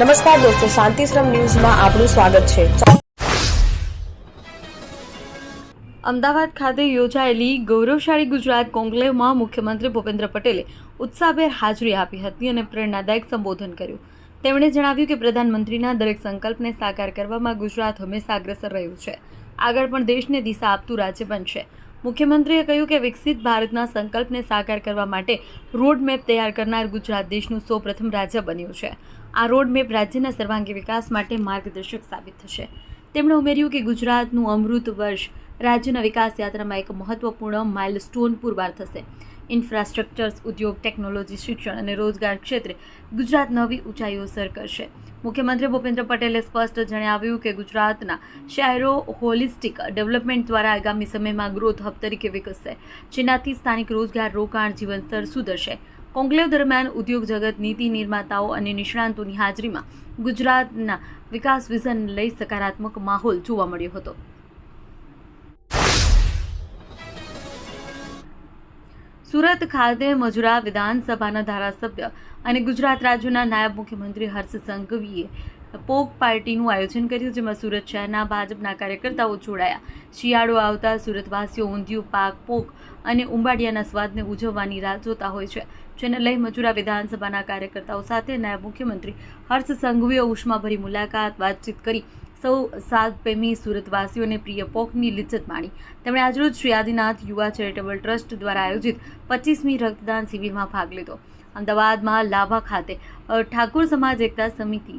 નમસ્કાર દોસ્તો, શાંતિશ્રમ ન્યૂઝમાં આપનું સ્વાગત છે. અમદાવાદ ખાતે યોજાયેલી ગૌરવશાળી ગુજરાત કોન્ક્લેવમાં મુખ્યમંત્રી ભૂપેન્દ્ર પટેલે ઉત્સાહભેર હાજરી આપી હતી અને પ્રેરણાદાયક સંબોધન કર્યું. તેમણે જણાવ્યું કે પ્રધાનમંત્રીના દરેક સંકલ્પને સાકાર કરવામાં ગુજરાત હંમેશા અગ્રસર રહ્યું છે. આગળ પણ દેશને દિશા આપતું રાજ્ય બનશે. મુખ્યમંત્રીએ કહ્યું કે વિકસિત ભારતના સંકલ્પને સાકાર કરવા માટે રોડમેપ તૈયાર કરનાર ગુજરાત દેશનું સૌપ્રથમ રાજ્ય બન્યું છે. આ રોડમેપ રાજ્યના સર્વાંગી વિકાસ માટે માર્ગદર્શક સાબિત થશે. તેમણે ઉમેર્યું કે ગુજરાતનું અમૃત વર્ષ રાજ્યના વિકાસ યાત્રામાં એક મહત્વપૂર્ણ માઇલસ્ટોન પુરવાર થશે. ઇન્ફ્રાસ્ટ્રક્ચર્સ, ઉદ્યોગ, ટેકનોલોજી, શિક્ષણ અને રોજગાર ક્ષેત્રે ગુજરાત નવી ઊંચાઈઓ સર કરશે. મુખ્યમંત્રી ભૂપેન્દ્ર પટેલે સ્પષ્ટ જણાવ્યું કે ગુજરાતના શહેરો હોલિસ્ટિક ડેવલપમેન્ટ દ્વારા આગામી સમયમાં ગ્રોથ હબ તરીકે વિકસશે, જેનાથી સ્થાનિક રોજગાર રોકાણ જીવન સ્તર સુધરશે. કોન્ક્લેવ દરમિયાન ઉદ્યોગ જગત, નીતિ નિર્માતાઓ અને નિષ્ણાંતોની હાજરીમાં ગુજરાતના વિકાસ વિઝન લઈ સકારાત્મક માહોલ જોવા મળ્યો હતો. સુરત ખાતે મજુરા વિધાનસભાના ધારાસભ્ય અને ગુજરાત રાજ્યના નાયબ મુખ્યમંત્રી હર્ષ સંઘવીએ પોક પાર્ટીનું આયોજન કર્યું, જેમાં સુરત શહેરના ભાજપના કાર્યકર્તાઓ જોડાયા. શિયાળો આવતા સુરતવાસીઓ ઊંધિયું, પાક, પોક અને ઉંબાડિયાના સ્વાદને ઉજવવાની રાહ જોતા હોય છે. જેને લઈ મજુરા વિધાનસભાના કાર્યકર્તાઓ સાથે નાયબ મુખ્યમંત્રી હર્ષ સંઘવીએ ઉષ્માભરી મુલાકાત વાતચીત કરી. સૌ સાત પ્રેમી સુરતવાસીઓને પ્રિય પોકની લિજ્જત માણી. તેમણે આજરોજ શ્રી આદિનાથ યુવા ચેરિટેબલ ટ્રસ્ટ દ્વારા આયોજિત પચીસમી રક્તદાન શિબિરમાં ભાગ લીધો. અમદાવાદમાં લાભા ખાતે ઠાકોર સમાજ એકતા સમિતિ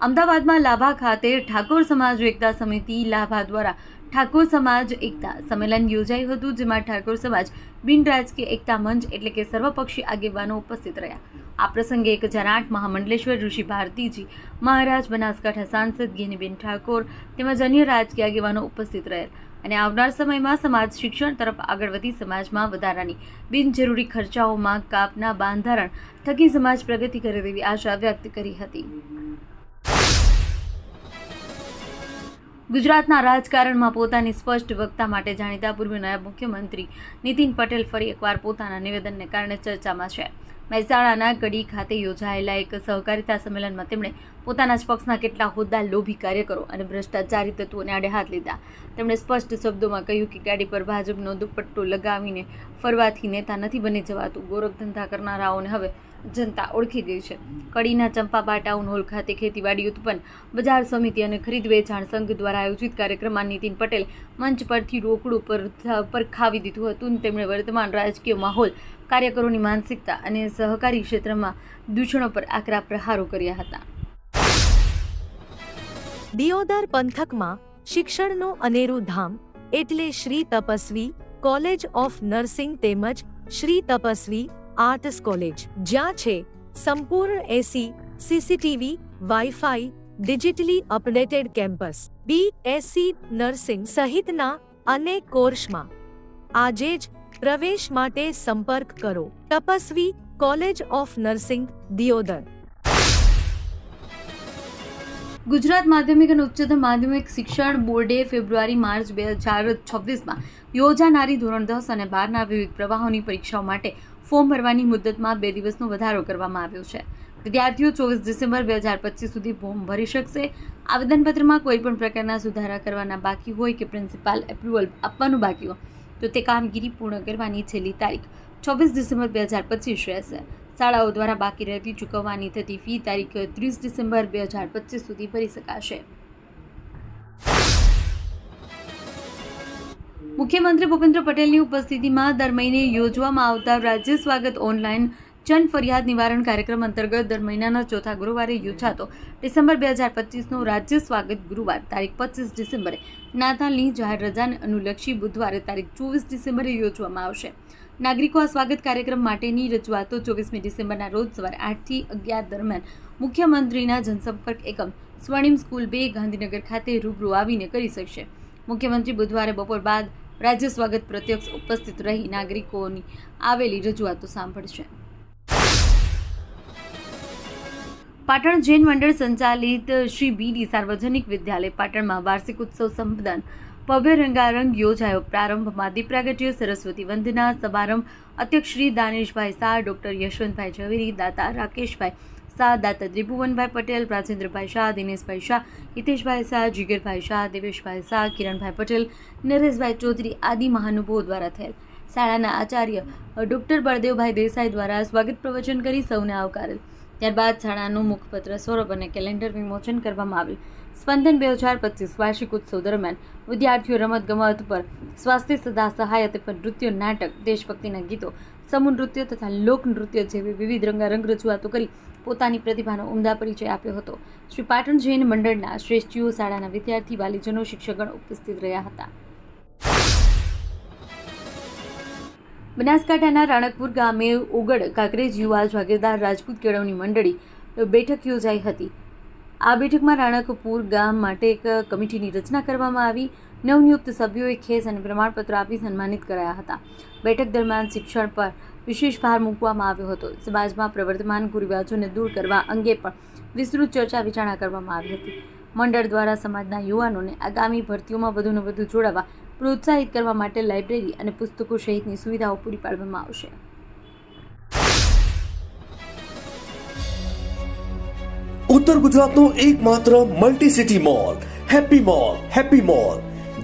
અમદાવાદમાં લાભા ખાતે ઠાકોર સમાજ એકતા સમિતિ લાભા દ્વારા ઠાકોર સમાજ એકતા સંમેલન યોજાયું હતું, જેમાં ઠાકોર સમાજ બિન રાજકીય એકતા મંચ એટલે કે સર્વપક્ષી આગેવાનો ઉપસ્થિત રહ્યા. આ પ્રસંગે એક હજાર આઠ મહામંડલેશ્વર ઋષિ ભારતીજી મહારાજ, બનાસકાંઠા સાંસદ ગેનીબેન ઠાકોર તેમજ અન્ય રાજકીય આગેવાનો ઉપસ્થિત રહેલ અને આવનાર સમયમાં સમાજ શિક્ષણ તરફ આગળ વધી સમાજમાં વધારાની બિનજરૂરી ખર્ચાઓમાં કાપના બાંધારણ થકી સમાજ પ્રગતિ કરે તેવી આશા વ્યક્ત કરી હતી. ગુજરાતના રાજકારણમાં પોતાની સ્પષ્ટ વક્તા માટે જાણીતા પૂર્વ નાયબ મુખ્યમંત્રી નીતિન પટેલ ફરી એકવાર પોતાના નિવેદનને કારણે ચર્ચામાં છે. મહેસાણાના કડી ખાતે યોજાયેલા એક સહકારિતા સંમેલનમાં તેમણે પોતાના જ પક્ષના કેટલા હોદ્દા લોભી કાર્યકરો અને ભ્રષ્ટાચારી તત્વોને આડે હાથ લીધા. તેમણે સ્પષ્ટ શબ્દોમાં કહ્યું કે ગાડી પર ભાજપનો દુપટ્ટો લગાવીને ફરવાથી નેતા નથી બની જવાતું. ગોરખધંધા કરનારાઓને હવે જનતા ઓળખી ગઈ છે. કડીના ચંપાબા ટાઉન હોલ ખાતે ખેતીવાડી ઉત્પન્ન, બજાર સમિતિ અને ખરીદ વેચાણ સંઘ દ્વારા આયોજિત કાર્યક્રમમાં નીતિન પટેલ મંચ પરથી રોકડું પર પર ખાવી દીધું હતું અને તેમણે વર્તમાન રાજકીય માહોલ, કાર્યકરોની માનસિકતા અને સહકારી ક્ષેત્રમાં દૂષણો પર આકરા પ્રહારો કર્યા હતા. દિયોદર પંથકમાં શિક્ષણનું અનેરું ધામ એટલે Shri Tapasvi college of nursing તેમજ શ્રી તપસ્વી આર્ટ્સ કોલેજ, જ્યાં છે સંપૂર્ણ AC, CCTV, wifi, digitally updated campus B SC nursing સહિતના અનેક કોર્સમાં. આજે જ પ્રવેશ માટે સંપર્ક કરો. Tapasvi college of nursing, Deodar. Gujarat માધ્યમિક અને ઉચ્ચતર માધ્યમિક શિક્ષણ બોર્ડે ફેબ્રુઆરી, માર્ચ, બે હજાર છવ્વીસમાં યોજાનારી ધોરણ દસ અને બારના વિવિધ પ્રવાહોની પરીક્ષાઓ માટે ફોર્મ ભરવાની મુદતમાં બે દિવસનો વધારો કરવામાં આવ્યો છે. વિદ્યાર્થીઓ ચોવીસ ડિસેમ્બર બે હજાર પચીસ સુધી ફોર્મ ભરી શકશે. આવેદનપત્રમાં કોઈ પણ પ્રકારના સુધારા કરવાના બાકી હોય કે પ્રિન્સિપાલ એપ્રુવલ આપવાનું બાકી હોય, તો તે કામગીરી પૂર્ણ કરવાની છેલ્લી તારીખ ચોવીસ ડિસેમ્બર બે હજાર પચીસ રહેશે. શાળાઓ દ્વારા બાકી રહેતી ચૂકવવાની થતી ફી તારીખ ત્રીસ ડિસેમ્બર બે હજાર પચીસ સુધી ભરી શકાશે. મુખ્યમંત્રી ભૂપેન્દ્ર પટેલની ઉપસ્થિતિમાં દર મહિને યોજવામાં આવતા રાજ્ય સ્વાગત ઓનલાઈન જન ફરિયાદ નિવારણ કાર્યક્રમ અંતર્ગત દર મહિનાના ચોથા ગુરુવારે યોજાતો. ડિસેમ્બર બે હજાર પચીસનો રાજ્ય સ્વાગત ગુરુવાર, તારીખ પચીસ ડિસેમ્બરે. નાતાલની જાહેર રજાને અનુલક્ષી બુધવારે તારીખ ચોવીસ ડિસેમ્બરે યોજવામાં આવશે. નાગરિકો આ સ્વાગત કાર્યક્રમ માટેની રજૂઆતો ચોવીસમી ડિસેમ્બરના રોજ સવારે આઠથી અગિયાર દરમિયાન મુખ્યમંત્રીના જનસંપર્ક એકમ, સ્વર્ણિમ સ્કૂલ બે, ગાંધીનગર ખાતે રૂબરૂ આવીને કરી શકશે. મુખ્યમંત્રી બુધવારે બપોર બાદ રાજ્ય સ્વાગત પ્રત્યક્ષ ઉપસ્થિત રહી નાગરિકોની આવેલી રજૂઆતો સાંભળશે. પાટણ જૈન મંડળ સંચાલિત શ્રી બીડી સાર્વજનિક વિદ્યાલય પાટણમાં વાર્ષિક ઉત્સવ સંપદન ભવ્ય રંગારંગ યોજાયો. પ્રારંભમાં દીપ્રાગટ્ય સરસ્વતી વંદના સમારંભ અધ્યક્ષ શ્રી દાનેશભાઈ શાહ, ડોક્ટર યશવંતભાઈ ઝવેરી, દાતા રાકેશભાઈ શાહ દાતા ત્રિભુવનભાઈ પટેલ, રાજેન્દ્રભાઈ શાહ, દિનેશભાઈ શાહ, હિતેશભાઈ શાહ, જીગરભાઈ શાહ, દેવેશભાઈ શાહ, કિરણભાઈ પટેલ, નરેશભાઈ ચૌધરી આદિ મહાનુભાવો દ્વારા થયેલ. શાળાના આચાર્ય ડોક્ટર બળદેવભાઈ દેસાઈ દ્વારા સ્વાગત પ્રવચન કરી સૌને આવકારેલ. ત્યારબાદ શાળાનું મુખપત્ર સ્વરૂપ અને કેલેન્ડર વિમોચન કરવામાં આવ્યું. સ્પંદન બે હજાર પચીસ વાર્ષિક ઉત્સવ દરમિયાન વિદ્યાર્થીઓ રમતગમત પર, સ્વાસ્થ્ય સદા સહાય પર નૃત્ય, નાટક, દેશભક્તિના ગીતો, સમૂહ નૃત્ય તથા લોક નૃત્ય જેવી વિવિધ રંગારંગ રજૂઆતો કરી પોતાની પ્રતિભાનો ઉમદા પરિચય આપ્યો હતો. શ્રી પાટણ જૈન મંડળના શ્રેષ્ઠીઓ શાળાના વિદ્યાર્થી વાલીજનો શિક્ષકગણ ઉપસ્થિત રહ્યા હતા. બનાસકાંઠાના રાણકપુર ગામે ઉગડ કાંકરેજ યુવા જાગીરદાર રાજપૂત કેળવણી મંડળી બેઠક યોજાઈ હતી. આ બેઠકમાં રાણકપુર ગામ માટે એક કમિટીની રચના કરવામાં આવી. નવનિયુક્ત સભ્યોએ ખેસ અને પ્રમાણપત્ર આપી સન્માનિત કરાયા હતા. બેઠક દરમિયાન શિક્ષણ પર વિશેષ ભાર મૂકવામાં આવ્યો હતો. સમાજમાં પ્રવર્તમાન કુરિવાજોને દૂર કરવા અંગે પણ વિસ્તૃત ચર્ચા વિચારણા કરવામાં આવી હતી. મંડળ દ્વારા સમાજના યુવાનોને આગામી ભરતીઓમાં વધુને વધુ જોડાવા પ્રોત્સાહિત કરવા માટે લાઇબ્રેરી અને પુસ્તકો સહિતની સુવિધાઓ પૂરી પાડવામાં આવશે. ઉત્તર ગુજરાતનો એકમાત્ર multi city mall happy mall happy mall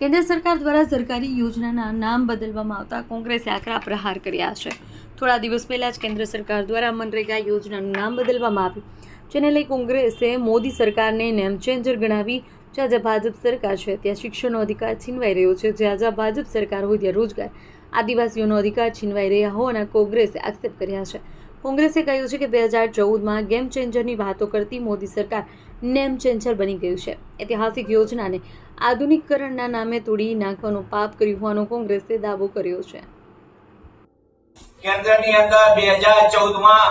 કેન્દ્ર સરકાર દ્વારા સરકારી યોજનાના નામ બદલવામાં આવતા કોંગ્રેસે આકરા પ્રહાર કર્યા છે. થોડા દિવસ પહેલાં જ કેન્દ્ર સરકાર દ્વારા મનરેગા યોજનાનું નામ બદલવામાં આવ્યું, જેને લઈ કોંગ્રેસે મોદી સરકારને નેમ ચેન્જર ગણાવી જ્યાં જ્યાં ભાજપ સરકાર છે. ત્યાં શિક્ષણનો અધિકાર છીનવાઈ રહ્યો છે. જ્યાં જ્યાં ભાજપ સરકાર હોય ત્યાં રોજગાર, આદિવાસીઓનો અધિકાર છીનવાઈ રહ્યા હોવાના કોંગ્રેસે આક્ષેપ કર્યા છે. કોંગ્રેસે કહ્યું છે કે બે હજાર ચૌદમાં ગેમ ચેન્જરની વાતો કરતી મોદી સરકાર નેમ ચેન્જર બની ગયું છે. ઐતિહાસિક યોજનાને આધુનિકીકરણના નામે તોડી નાખવાનું પાપ કર્યું હોવાનો કોંગ્રેસે દાવો કર્યો છે. કેન્દ્રની અંદર બે હજાર ચૌદમાં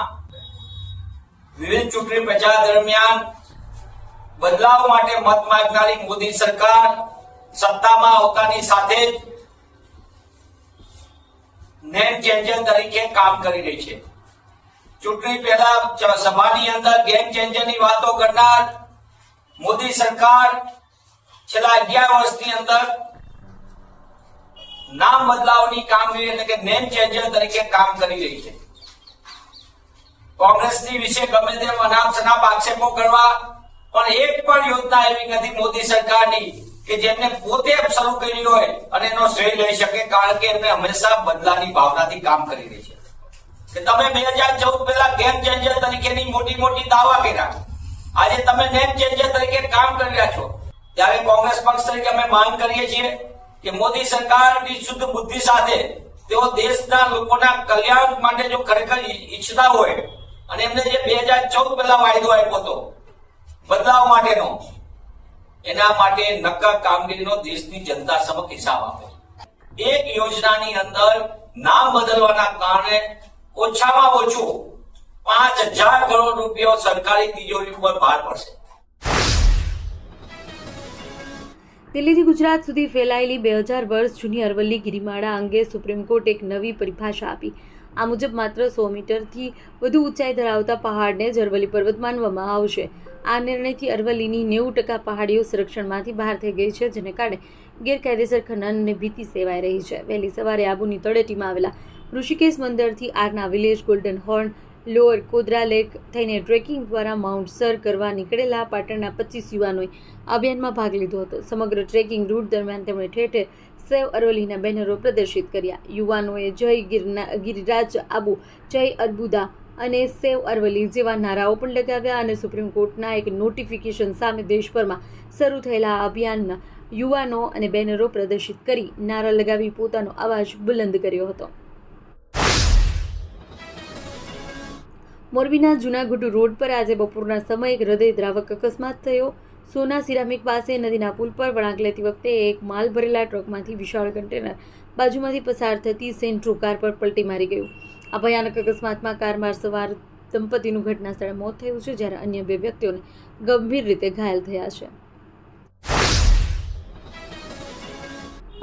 વિવિધ ચૂંટણી પ્રચાર દરમિયાન બદલાવ માટે મત માંગનારી મોદી સરકાર સત્તામાં આવતાની સાથે જ નેમ ચેન્જર તરીકે કામ કરી રહી છે. ચૂંટણી પહેલા સભાની અંદર ગેમ ચેન્જરની વાતો કરનાર મોદી સરકાર છેલ્લા અગિયાર વર્ષની અંદર નામ બદલાવની કામગીરી એટલે કે નેમ ચેન્જર તરીકે કામ કરી રહી છે. કોંગ્રેસની વિશે ગમે તેમ અનાપ શનાપ આક્ષેપો કરવા પણ એક પણ યોજના એવી નથી મોદી સરકારની કે જેમને પોતે શરૂ કરી હોય અને એનો શ્રેય લઈ શકે કારણ કે એમને હંમેશા બદલાની ભાવનાથી કામ કરી રહી છે. કે તમે બે હજાર ચૌદ પહેલા ગેમ ચેન્જર તરીકેની મોટી મોટી દાવા કર્યા. આજે તમે નેમ ચેન્જર તરીકે કામ કરી રહ્યા છો. ત્યારે કોંગ્રેસ પક્ષ તરીકે અમે માંગ કરીએ છીએ કે મોદી સરકારની શુદ્ધ બુદ્ધિ સાથે તેઓ દેશના લોકોના કલ્યાણ માટે જો ખરેખર ઈચ્છતા હોય અને એમને જે બે હજાર ચૌદ પહેલા વાયદો આપ્યો હતો, બદલાવ માટેનો, એના માટે નક્કર કામગીરીનો દેશની જનતા સમક્ષ હિસાબ આપે. એક યોજનાની અંદર નામ બદલવાના કારણે ઓછામાં ઓછું પાંચ હજાર કરોડ રૂપિયા સરકારી તિજોરી ઉપર ભાર પડશે. દિલ્હીથી ગુજરાત સુધી ફેલાયેલી બે હજાર વર્ષ જૂની અરવલ્લી ગિરિમાળા અંગે સુપ્રીમ કોર્ટે એક નવી પરિભાષા આપી. આ મુજબ માત્ર સો મીટરથી વધુ ઊંચાઈ ધરાવતા પહાડને જરવલી પર્વત માનવામાં આવશે. આ નિર્ણયથી અરવલ્લીની નેવું ટકા પહાડીઓ સંરક્ષણમાંથી બહાર થઈ ગઈ છે, જેને કારણે ગેરકાયદેસર ખનન અને ભીતિ સેવાઈ રહી છે. વહેલી સવારે આબુની તળેટીમાં આવેલા ઋષિકેશ મંદિરથી આરના village golden horn, lower Kodra lake થઈને ટ્રેકિંગ દ્વારા માઉન્ટ સર કરવા નીકળેલા પાટણના પચીસ યુવાનોએ અભિયાનમાં ભાગ લીધો હતો. સમગ્ર ટ્રેકિંગ રૂટ દરમિયાન તેમણે ઠેર ઠેર સેવ અરવલ્લીના બેનરો પ્રદર્શિત કર્યા. યુવાનોએ જય ગિરના, ગિરિરાજ આબુ, જય અર્બુદા અને સેવ અરવલ્લી જેવા નારાઓ પણ લગાવ્યા અને સુપ્રીમ કોર્ટના એક નોટિફિકેશન સામે દેશભરમાં શરૂ થયેલા આ અભિયાનમાં યુવાનો અને બેનરો પ્રદર્શિત કરી નારા લગાવી પોતાનો અવાજ બુલંદ કર્યો હતો. મોરબીના જૂનાગઢ રોડ પર આજે બપોરના સમયે એક હૃદયદ્રાવક અકસ્માત થયો. સોના સિરામિક પાસે નદીના પુલ પર વળાંક લેતી વખતે એક માલ ભરેલા ટ્રકમાંથી વિશાળ કન્ટેનર બાજુમાંથી પસાર થતી સેન્ટ્રો કાર પર પલટી મારી ગયું. આ ભયાનક અકસ્માતમાં કારમાં સવાર દંપતીનું ઘટના સ્થળે મોત થયું છે, જ્યારે અન્ય બે વ્યક્તિઓને ગંભીર રીતે ઘાયલ થયા છે.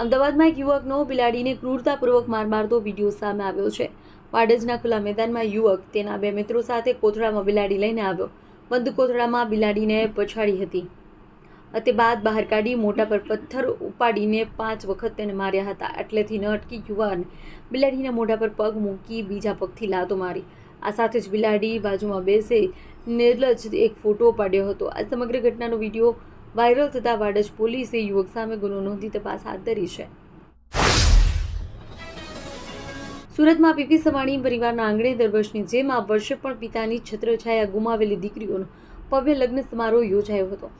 અમદાવાદમાં એક યુવકનો બિલાડીને ક્રૂરતાપૂર્વક માર મારતો વીડિયો સામે આવ્યો છે. વાડજના ખુલ્લા મેદાનમાં યુવક તેના બે મિત્રો સાથે કોથળામાં બિલાડી લઈને આવ્યો. બંધ કોથળામાં બિલાડીને પછાડી હતી. તે બાદ બહાર કાઢી મોટા પર પથ્થર ઉપાડીને પાંચ વખત તેને માર્યા હતા. એટલેથી ન અટકી યુવાન બિલાડીના મોઢા પર પગ મૂકી બીજા પગથી લાતો મારી. આ સાથે જ બિલાડી બાજુમાં બેસે નિર્લજ એક ફોટો પાડ્યો હતો. આ સમગ્ર ઘટનાનો વીડિયો વાયરલ થતાં વાડજ પોલીસે યુવક સામે ગુનો નોંધી તપાસ હાથ ધરી છે. સુરતમાં પીપી સવાણી પરિવારના આંગણે દર વર્ષની જેમ આ વર્ષે પણ પિતાની છત્રછાયા ગુમાવેલી દીકરીઓનો ભવ્ય લગ્ન સમારોહ યોજાયો હતો.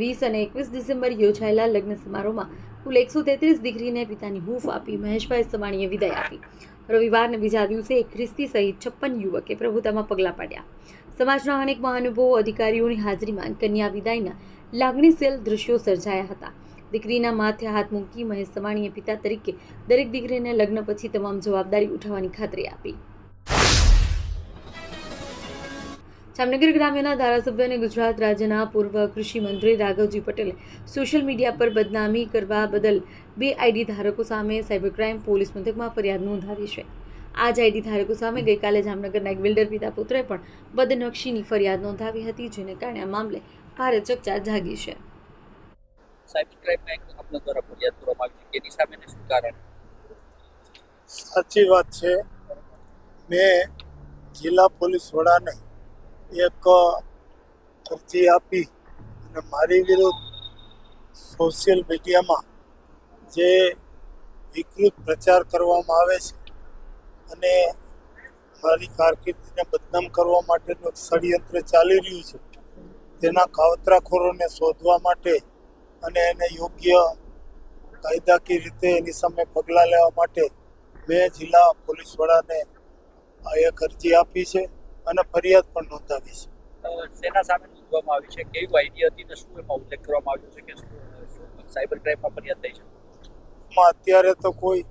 વીસ અને એકવીસ ડિસેમ્બર યોજાયેલા લગ્ન સમારોહમાં કુલ એકસો તેત્રીસ દીકરીને પિતાની હૂંફ આપી મહેશભાઈ સવાણીએ વિદાય આપી. રવિવારને બીજા દિવસે એક ખ્રિસ્તી સહિત છપ્પન યુવકે પ્રભુતામાં પગલાં પાડ્યા. સમાજના અનેક મહાનુભવો અધિકારીઓની હાજરીમાં કન્યા વિદાયના લાગણીશીલ દૃશ્યો સર્જાયા હતા. દીકરીના માથે હાથ મૂકી મહેશ સવાણીએ પિતા તરીકે દરેક દીકરીને લગ્ન પછી તમામ જવાબદારી ઉઠાવવાની ખાતરી આપી. જામનગર ગ્રામ્યના ધારાસભ્ય અને ગુજરાત રાજ્યના પૂર્વ કૃષિ મંત્રી રાઘવજી પટેલે સોશિયલ મીડિયા પર બદનામી કરવા બદલ બે આઈડી ધારકો સામે સાયબર ક્રાઇમ પોલીસ મથકમાં ફરિયાદ નોંધાવી છે. આ જ આઈડી ધારકો સામે ગઈકાલે જામનગરના એક બિલ્ડર પિતા પુત્રે પણ બદનક્ષીની ફરિયાદ નોંધાવી હતી, જેને કારણે આ મામલે ભારે ચકચાર જાગી છે. સાયબર ક્રાઇમમાં એક દ્વારા ફરિયાદ કરવામાં આવી છે. એની સામે શું સાચી વાત છે. મેં જિલ્લા પોલીસ વડાને એક અરજી આપી અને મારી વિરુદ્ધ સોશિયલ મીડિયામાં જે વિકૃત પ્રચાર કરવામાં આવે છે અને મારી કારકિર્દીને બદનામ કરવા માટેનું ષડયંત્ર ચાલી રહ્યું છે. તેના કાવતરાખોરોને શોધવા માટે અને એને યોગ્ય કાયદાકીય રીતે એની સામે પગલાં લેવા માટે મેં જિલ્લા પોલીસ વડાને આ એક અરજી આપી છે અને ફરિયાદ પણ નોંધાવી છે. સેના સામે નોંધવામાં આવી છે. કેવી આઈડિયા હતી ને શું એમાં ઉલ્લેખ કરવામાં આવ્યો છે કે સાયબર ક્રાઇમમાં ફરિયાદ થઈ છે? માં અત્યારે તો કોઈ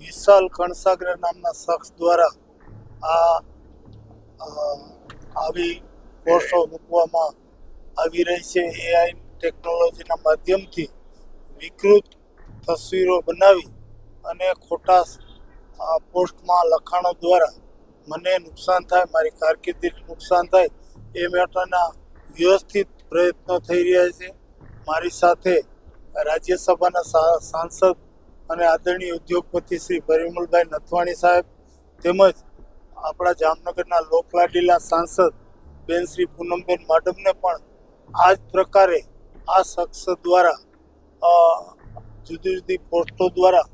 વિશાલ કણસાગર નામના શખ્સ દ્વારા આ આવી કોષો મૂકવામાં આવી રહી છે. એઆઈ ટેકનોલોજીના માધ્યમથી વિકૃત તસવીરો બનાવી અને ખોટા પોસ્ટમાં લખાણો દ્વારા મને નુકસાન થાય, મારી કારકિર્દીને નુકસાન થાય, એ માટેના વ્યવસ્થિત પ્રયત્નો થઈ રહ્યા છે. મારી સાથે રાજ્યસભાના સાંસદ અને આદરણીય ઉદ્યોગપતિ શ્રી પરિમલભાઈ નથવાણી સાહેબ તેમજ આપણા જામનગરના લોકલાડીલા સાંસદ બેન શ્રી પૂનમબેન માડમને પણ આ જ પ્રકારે આ શખ્સ દ્વારા જુદી જુદી પોસ્ટો દ્વારા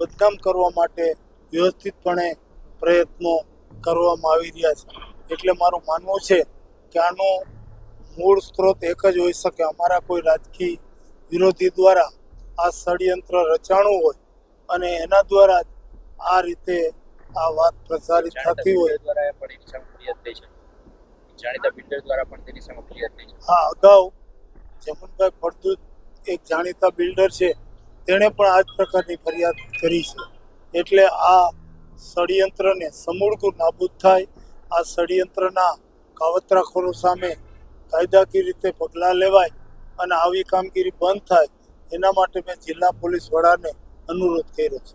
બદનામ કરવા માટે વ્યવસ્થિતપણે પ્રયત્નો કરવામાં આવી રહ્યા છે. એટલે મારું માનવું છે કે આનો મૂળ સ્ત્રોત એક જ હોઈ શકે અમારા કોઈ રાજકીય વિરોધી દ્વારા આ ષડયંત્ર રચાણું હોય અને એના દ્વારા આ રીતે આ વાત પ્રસારિત થતી હોય. હા અગાઉ જમનભાઈ ફળદૂત એક જાણીતા બિલ્ડર છે. તેણે પણ આ જ પ્રકારની ફરિયાદ કરી છે. એટલે આ ષડયંત્રને સમૂળકું નાબૂદ થાય, આ ષડયંત્રના કાવતરાખોરો સામે કાયદાકીય રીતે પગલાં લેવાય અને આવી કામગીરી બંધ થાય, એના માટે મેં જિલ્લા પોલીસ વડાને અનુરોધ કર્યો છે.